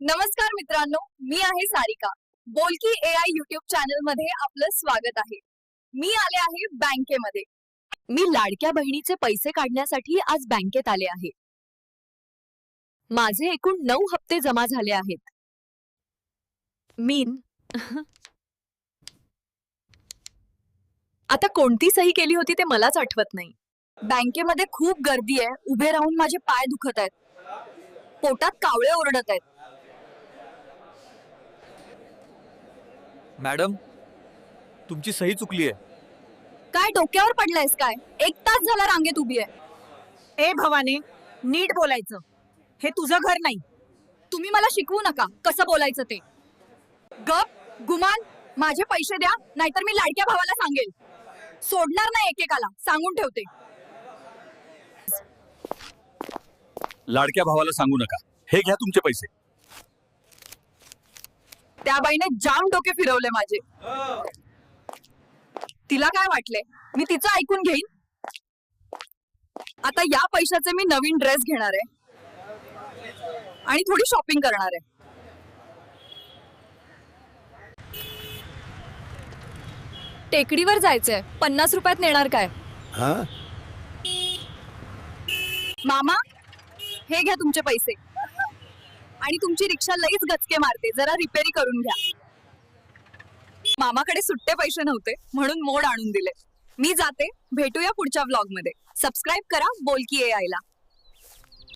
नमस्कार मित्रांनो मी आहे सारिका. बोलकी ए आय युट्यूब चॅनलमध्ये आपलं स्वागत आहे. मी आले आहे बँकेमध्ये. मी लाडक्या बहिणीचे पैसे काढण्यासाठी आज बँकेत आले आहे. माझे एकूण नऊ हप्ते जमा झाले आहेत. मीन आता कोणती सही केली होती ते मलाच आठवत नाही. बँकेमध्ये खूप गर्दी आहे. उभे राहून माझे पाय दुखत आहेत. पोटात कावळे ओरडत आहेत. मॅडम तुमची सही चुकली आहे. काय डोक्यावर पडलायस काय? एक तास झाला रांगेत उभी आहे. ए भवाने नीट बोलायचं. हे तुझं घर नाही. तुम्ही मला शिकवू नका कसं बोलायचं ते. गप गुमान माझे पैसे द्या नाहीतर मी लाडक्या भावाला सांगेल. सोडणार नाही एकेकाला सांगून ठेवते. लाडक्या भावाला सांगू नका. हे घ्या तुमचे पैसे. त्या बाईने जाम डोके फिरवले माझे. तिला काय वाटले? मी तिचं ऐकून घेईन. आता या पैशाचे मी नवीन ड्रेस घेणार आहे. आणि थोडी शॉपिंग करणार आहे. टेकडीवर जायचंय. पन्नास रुपयात नेणार काय? हा? मामा हे घ्या तुमचे पैसे. आणि तुमची रिक्षा लईच गचके मारते. जरा रिपेरी करून घ्या. मामाकडे सुट्टे पैसे नव्हते म्हणून मोड आणून दिले. मी जाते भेटूया पुढच्या व्लॉगमध्ये. सबस्क्राईब करा बोलकी ए आयला